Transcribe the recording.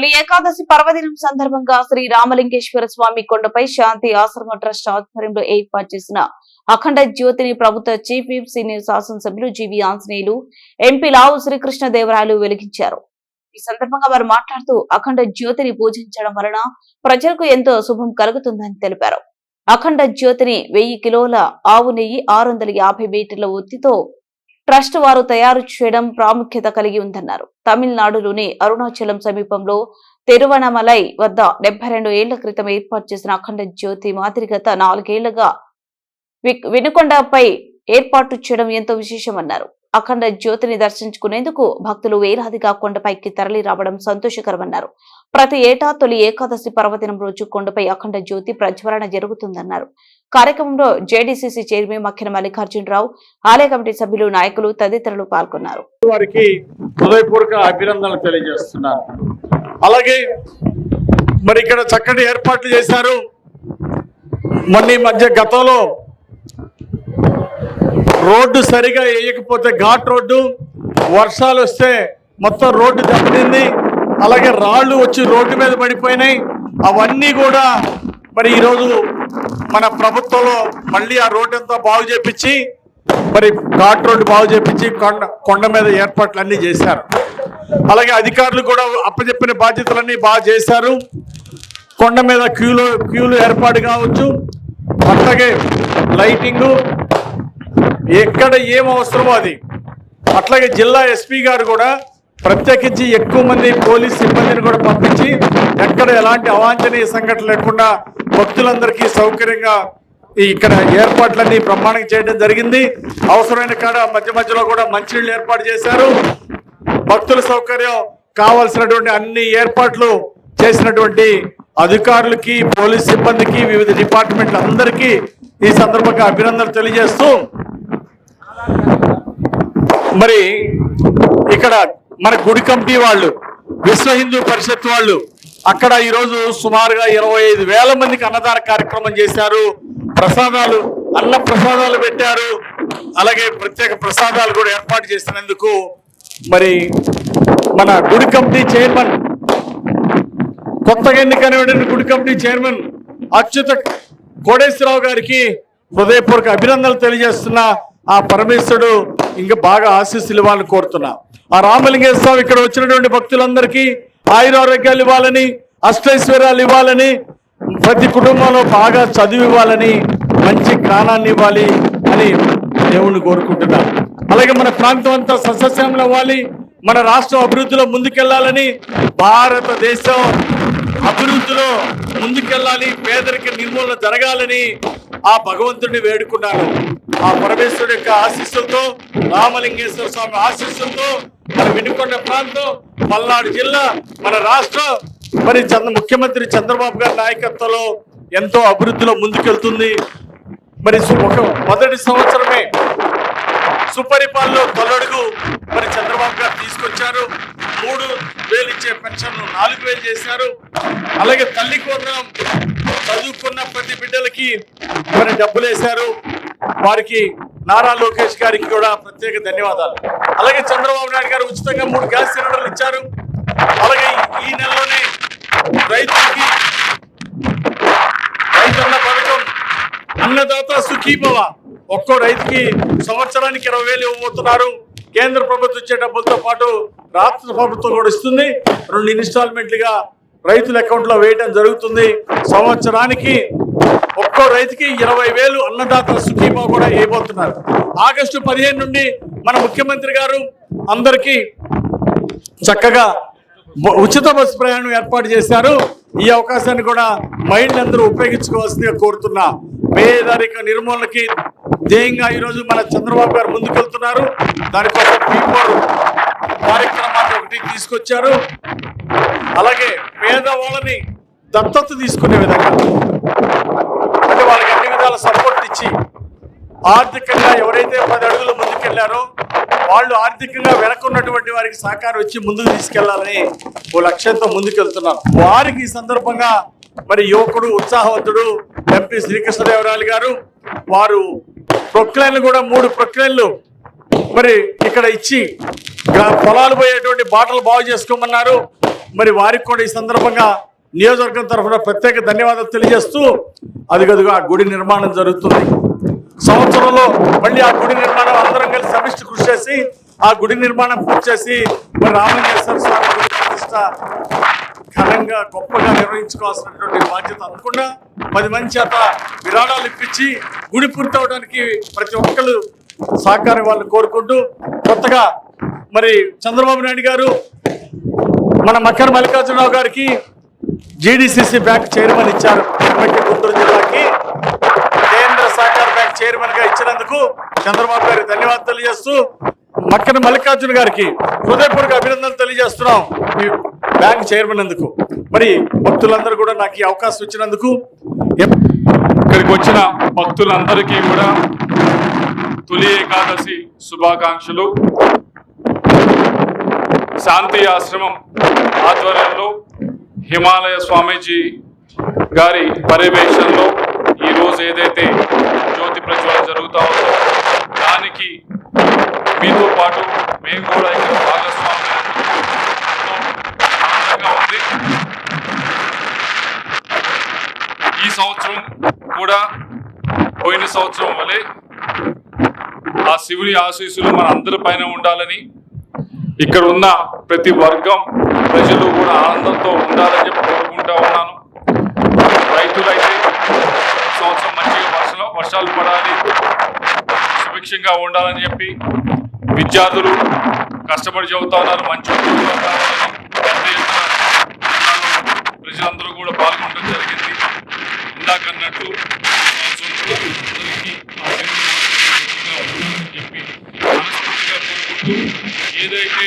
జిల్లాలోని ఏకాదశి పర్వదినం సందర్భంగా శ్రీ రామలింగేశ్వర స్వామి కొండపై శాంతి ఆశ్రమ ట్రస్ట్ ఆధ్వర్యంలో ఏర్పాటు చేసిన అఖండ జ్యోతిని ప్రభుత్వ చీఫ్ విప్ సీనియర్ శాసనసభ్యులు జీవి ఆంజనేయులు ఎంపీ లావు శ్రీకృష్ణదేవరాయలు వెలిగించారు. ఈ సందర్భంగా వారు మాట్లాడుతూ అఖండ జ్యోతిని పూజించడం వలన ప్రజలకు ఎంతో శుభం కలుగుతుందని తెలిపారు. అఖండ జ్యోతిని వెయ్యి కిలోల ఆవు నెయ్యి ఆరు వందల యాభై మీటర్ల ఒత్తితో ట్రస్ట్ వారు తయారు చేయడం ప్రాముఖ్యత కలిగి ఉందన్నారు. తమిళనాడులోని అరుణాచలం సమీపంలో తిరువనమలై వద్ద డెబ్బై రెండు ఏళ్ళ క్రితం ఏర్పాటు చేసిన అఖండ జ్యోతి మాదిరి గత నాలుగేళ్ళుగా వినుకొండపై ఏర్పాటు చేయడం ఎంతో విశేషమన్నారు. అఖండ జ్యోతిని దర్శించుకునేందుకు భక్తులు వేలాదిగా కొండపైకి తరలి రావడం సంతోషకరమన్నారు. ప్రతి ఏటా తొలి ఏకాదశి పర్వదినం రోజు కొండపై అఖండ జ్యోతి ప్రజ్వలన జరుగుతుందన్నారు. కార్యక్రమంలో జేడీసీసీ చైర్మన్ మక్కిన మల్లికార్జునరావు ఆలయ కమిటీ సభ్యులు నాయకులు తదితరులు పాల్గొన్నారు. వారికి హృదయపూర్వక అభినందనలు తెలియజేస్తున్నారు అలాగే మరి ఇక్కడ చక్కటి ఏర్పాట్లు చేశారు. మొన్న ఈ మధ్య గతంలో రోడ్డు సరిగా వేయకపోతే ఘాట్ రోడ్డు వర్షాలు వస్తే మొత్తం రోడ్డు దెబ్బతింది. అలాగే రాళ్ళు వచ్చి రోడ్డు మీద పడిపోయినాయి. అవన్నీ కూడా మరి ఈరోజు మన ప్రభుత్వంలో మళ్ళీ ఆ రోడ్డు ఎంతో బాగు చేపించి మరి ఘాట్ రోడ్డు బాగు చేపించి కొండ కొండ మీద ఏర్పాట్లు అన్నీ చేశారు. అలాగే అధికారులు కూడా అప్పచెప్పిన బాధ్యతలన్నీ బాగా చేశారు. కొండ మీద క్యూలో క్యూలు ఏర్పాటు కావచ్చు అట్లాగే లైటింగు ఎక్కడ ఏం అవసరమో అది. అట్లాగే జిల్లా ఎస్పీ గారు కూడా ప్రత్యేకించి ఎక్కువ మంది పోలీస్ సిబ్బందిని కూడా పంపించి ఎక్కడ ఎలాంటి అవాంఛనీయ సంఘటన లేకుండా భక్తులందరికీ సౌకర్యంగా ఈ ఇక్కడ ఏర్పాట్లన్నీ బ్రహ్మాండంగా చేయడం జరిగింది. అవసరమైన కాడ మధ్య మధ్యలో కూడా మంచినీళ్ళు ఏర్పాటు చేశారు. భక్తుల సౌకర్యం కావాల్సినటువంటి అన్ని ఏర్పాట్లు చేసినటువంటి అధికారులకి పోలీస్ సిబ్బందికి వివిధ డిపార్ట్మెంట్ల అందరికీ ఈ సందర్భంగా అభినందనలు తెలియజేస్తూ మరి ఇక్కడ మన గుడి కమిటీ వాళ్ళు విశ్వ హిందూ పరిషత్ వాళ్ళు అక్కడ ఈరోజు సుమారుగా ఇరవై ఐదు వేల మందికి అన్నదాన కార్యక్రమం చేశారు. ప్రసాదాలు అన్న ప్రసాదాలు పెట్టారు. అలాగే ప్రత్యేక ప్రసాదాలు కూడా ఏర్పాటు చేసినందుకు మరి మన గుడి కమిటీ చైర్మన్ కొత్తగా ఎన్నికైన గుడి కమిటీ చైర్మన్ అచ్యుత కోడేశ్వరరావు గారికి హృదయపూర్వక అభినందనలు తెలియజేస్తున్నా. ఆ పరమేశ్వరుడు ఇంకా బాగా ఆశీస్సులు ఇవ్వాలని కోరుతున్నా. ఆ రామలింగేశ్వర స్వామి ఇక్కడ వచ్చినటువంటి భక్తులందరికీ ఆయురారోగ్యాలు ఇవ్వాలని అష్టైశ్వర్యాలు ఇవ్వాలని ప్రతి కుటుంబంలో బాగా చదువు ఇవ్వాలని మంచి జ్ఞానాన్ని ఇవ్వాలి అని దేవుణ్ణి కోరుకుంటున్నా. అలాగే మన ప్రాంతం అంతా సస్యశ్యామలు అవ్వాలి మన రాష్ట్రం అభివృద్ధిలో ముందుకెళ్ళాలని భారతదేశం అభివృద్ధిలో ముందుకెళ్ళాలి పేదరిక నిర్మూలన జరగాలని ఆ భగవంతుడిని వేడుకున్నాను. ఆ పరమేశ్వరుడు యొక్క ఆశీస్సులతో రామలింగేశ్వర స్వామి ఆశీస్సులతో మన వినుకొండ ప్రాంతం పల్నాడు జిల్లా మన రాష్ట్రం. మరి చంద్ర ముఖ్యమంత్రి చంద్రబాబు గారి నాయకత్వంలో ఎంతో అభివృద్ధిలో ముందుకెళ్తుంది. మరి ఒక మొదటి సంవత్సరమే సుపరిపాలనలో తొలడుగు మరి చంద్రబాబు గారు తీసుకొచ్చారు. మూడు వేలు ఇచ్చే పెన్షన్ నాలుగు వేలు చేశారు. అలాగే తల్లి కోసం చదువుకున్న ప్రతి బిడ్డలకి మరి డబ్బులు వేశారు వారికి నారా లోకేష్ గారికి కూడా ప్రత్యేక ధన్యవాదాలు. అలాగే చంద్రబాబు నాయుడు గారు ఉచితంగా మూడు గ్యాస్ సిలిండర్లు ఇచ్చారు. అలాగే ఈ నెలలోనే రైతులకి రైతన్న పథకం అన్నదాత సుఖీభవ. ఒక్కో రైతుకి సంవత్సరానికి ఇరవై వేలు ఇవ్వబోతున్నారు. కేంద్ర ప్రభుత్వం ఇచ్చే డబ్బులతో పాటు రాష్ట్ర ప్రభుత్వం కూడా ఇస్తుంది. రెండు ఇన్స్టాల్మెంట్లుగా రైతుల అకౌంట్లో వేయడం జరుగుతుంది. సంవత్సరానికి ఒక్కో రైతుకి ఇరవై వేలు అన్నదాత సుఖీమా కూడా వేయబోతున్నారు ఆగస్టు పదిహేను నుండి మన ముఖ్యమంత్రి గారు అందరికీ చక్కగా ఉచిత బస్సు ప్రయాణం ఏర్పాటు చేశారు. ఈ అవకాశాన్ని కూడా మహిళలందరూ ఉపయోగించుకోవాల్సిందిగా కోరుతున్నా. పేదరిక నిర్మూలనకి ధ్యేయంగా ఈరోజు మన చంద్రబాబు గారు ముందుకెళ్తున్నారు. దానికోసం పీపోర్ కార్యక్రమాన్ని ఒకటి తీసుకొచ్చారు. అలాగే పేదవాళ్ళని దత్తత తీసుకునే విధంగా అంటే వాళ్ళకి అన్ని విధాల సపోర్ట్ ఇచ్చి ఆర్థికంగా ఎవరైతే పది అడుగులు ముందుకెళ్ళారో వాళ్ళు ఆర్థికంగా వెనక్కున్నటువంటి వారికి సహకారం ఇచ్చి ముందుకు తీసుకెళ్ళాలని ఓ లక్ష్యంతో ముందుకెళ్తున్నారు వారికి ఈ సందర్భంగా మరి యువకుడు ఉత్సాహవంతుడు ఎంపీ శ్రీకృష్ణదేవరాయలు గారు వారు ప్రొక్లైన్లు కూడా మూడు ప్రొక్లైన్లు మరి ఇక్కడ ఇచ్చి పొలాలు పోయేటువంటి బాటలు బాగు చేసుకోమన్నారు. మరి వారికి కూడా ఈ సందర్భంగా నియోజకవర్గం తరఫున ప్రత్యేక ధన్యవాదాలు తెలియజేస్తూ అదిగదిగా ఆ గుడి నిర్మాణం జరుగుతుంది. సంవత్సరంలో మళ్ళీ ఆ గుడి నిర్మాణం అందరం కలిసి సమిష్టి కృషి చేసి ఆ గుడి నిర్మాణం పూర్తి చేసి మరి రామలింగేశ్వర స్వామి గుడి ప్రతిష్ట ఘనంగా గొప్పగా నిర్వహించుకోవాల్సినటువంటి బాధ్యత అనుకుండా పది మంది చేత విరాళాలు ఇప్పించి గుడి పూర్తి అవడానికి ప్రతి ఒక్కరు సహకారం వాళ్ళు కోరుకుంటూ కొత్తగా మరి చంద్రబాబు నాయుడు గారు మన మక్కర మల్లికార్జునరావు గారికి జీడిసిసి బ్యాంక్ చైర్మన్ ఇచ్చారు. తిరుపతి గుంటూరు జిల్లాకి కేంద్ర సహకార బ్యాంక్ చైర్మన్గా ఇచ్చినందుకు చంద్రబాబు గారికి ధన్యవాదాలు తెలియజేస్తూ మక్కన మల్లికార్జున గారికి హృదయపూర్వక అభినందనలు తెలియజేస్తున్నాం ఈ బ్యాంక్ చైర్మన్ అందుకు మరి భక్తులందరూ కూడా నాకు ఈ అవకాశం ఇచ్చినందుకు. ఇక్కడికి వచ్చిన భక్తులందరికీ కూడా తొలి ఏకాదశి శుభాకాంక్షలు. శాంతి ఆశ్రమం ఆధ్వర్యంలో హిమాలయ స్వామీజీ గారి పర్యవేక్షణలో ఈరోజు ఏదైతే జ్యోతి ప్రజ్వలన జరుగుతా ఉందో దానికి మీతో పాటు మేము కూడా ఇక్కడ భాగస్వామి ఉంది. ఈ సంవత్సరం కూడా పోయిన సంవత్సరం వలె ఆ శివుని ఆశీస్సులు మన అందరి పైన ఉండాలని ఇక్కడ ఉన్న ప్రతి వర్గం ప్రజలు కూడా ఆనందంతో ఉండాలని చెప్పి కోరుకుంటా ఉన్నాను. రైతులైతే సంవత్సరం మంచిగా వర్షాలు వర్షాలు పడాలి. సుభిక్షంగా ఉండాలని చెప్పి విద్యార్థులు కష్టపడి చదువుతా ఉన్నారు మంచి కావాలని పెద్ద ప్రజలందరూ కూడా పాల్గొనడం జరిగింది. ఇందాక అన్నట్టు అందరికీ చెప్పి ఏదైతే